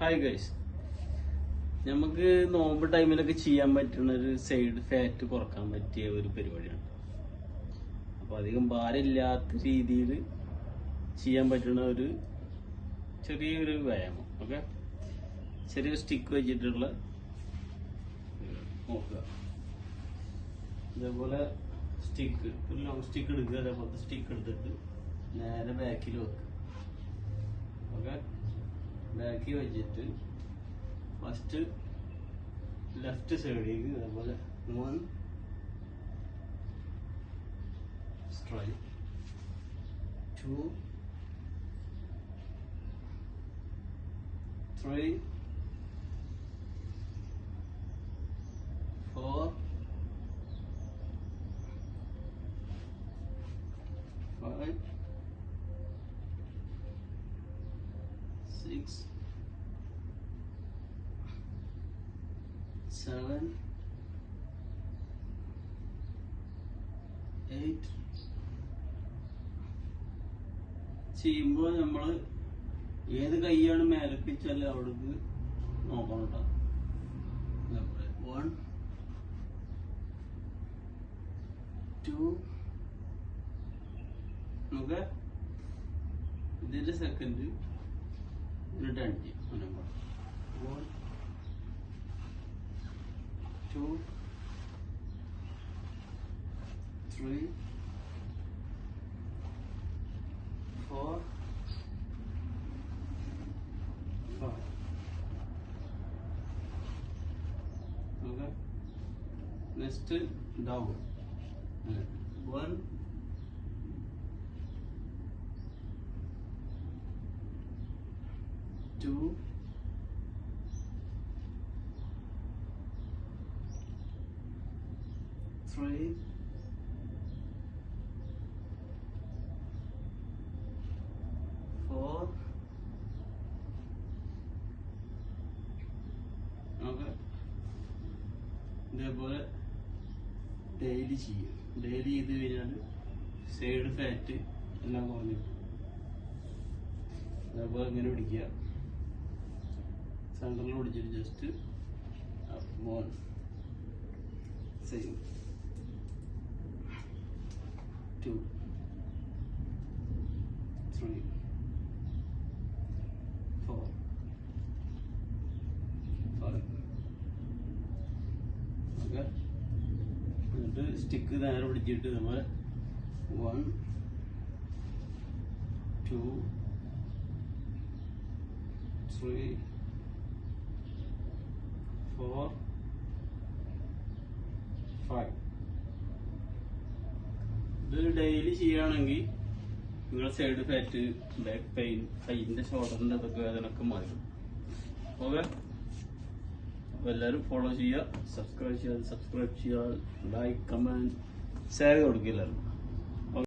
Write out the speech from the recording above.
Hi guys നമുക്ക് നോമ്പ് ടൈമിലൊക്കെ ചെയ്യാൻ പറ്റുന്ന ഒരു സൈഡ് ഫാറ്റ് കുറയ്ക്കാൻ പറ്റിയ ഒരു പരിപാടിയാണ്. അപ്പൊ അധികം ഭാരമില്ലാത്ത രീതിയിൽ ചെയ്യാൻ പറ്റുന്ന ഒരു ചെറിയൊരു വ്യായാമം. ഓക്കെ ചെറിയൊരു സ്റ്റിക്ക് വെച്ചിട്ടുള്ള നോക്കുക. ഇതേപോലെ സ്റ്റിക്ക് ഒരു ലോങ് സ്റ്റിക്ക് എടുക്കുക. അതേപോലത്തെ സ്റ്റിക്ക് എടുത്തിട്ട് നേരെ ബാക്കിൽ വെക്കുക. ഓക്കെ ബാക്കി വെച്ചിട്ട് ഫസ്റ്റ് ലെഫ്റ്റ് സൈഡിലേക്ക് അതേപോലെ one strike two three four five six, seven, eight. ചെയ്യുമ്പോൾ നമ്മൾ ഏത് കൈയാണ് മേലപ്പിച്ചാൽ അവിടേക്ക് നോക്കണം കേട്ടോ വൺ ടു നമുക്ക് ഇതിന്റെ second return so number one two three four five. Okay? Next down. One two, three, four, okay. ഇതേപോലെ ഡെയിലി ചെയ്യും. ഡെയിലി ചെയ്ത് കഴിഞ്ഞാൽ സൈഡ് ഫാറ്റ് എല്ലാം കുറഞ്ഞു. അതേപോലെ ഇങ്ങനെ പിടിക്കുക. സെന്ററിൽ പിടിച്ചിട്ട് ജസ്റ്റ് മോൻ same two. Three. Four. Five. Okay. എന്നിട്ട് സ്റ്റിക്ക് നേരെ പിടിച്ചിട്ട് നമ്മൾ one two three, four, five. ഇത് ഡെയിലി ചെയ്യുകയാണെങ്കിൽ നിങ്ങളുടെ സൈഡ് ഫാറ്റ് ബാക്ക് പെയിൻ കൈയിന്റെ ഷോൾഡറിന്റെ അതൊക്കെ വേദനയൊക്കെ മാറും ഓക്കെ അപ്പോൾ എല്ലാവരും ഫോളോ ചെയ്യുക സബ്സ്ക്രൈബ് ചെയ്യുക സബ്സ്ക്രൈബ് ചെയ്യുക ലൈക്ക് കമന്റ് ഷെയർ കൊടുക്കുക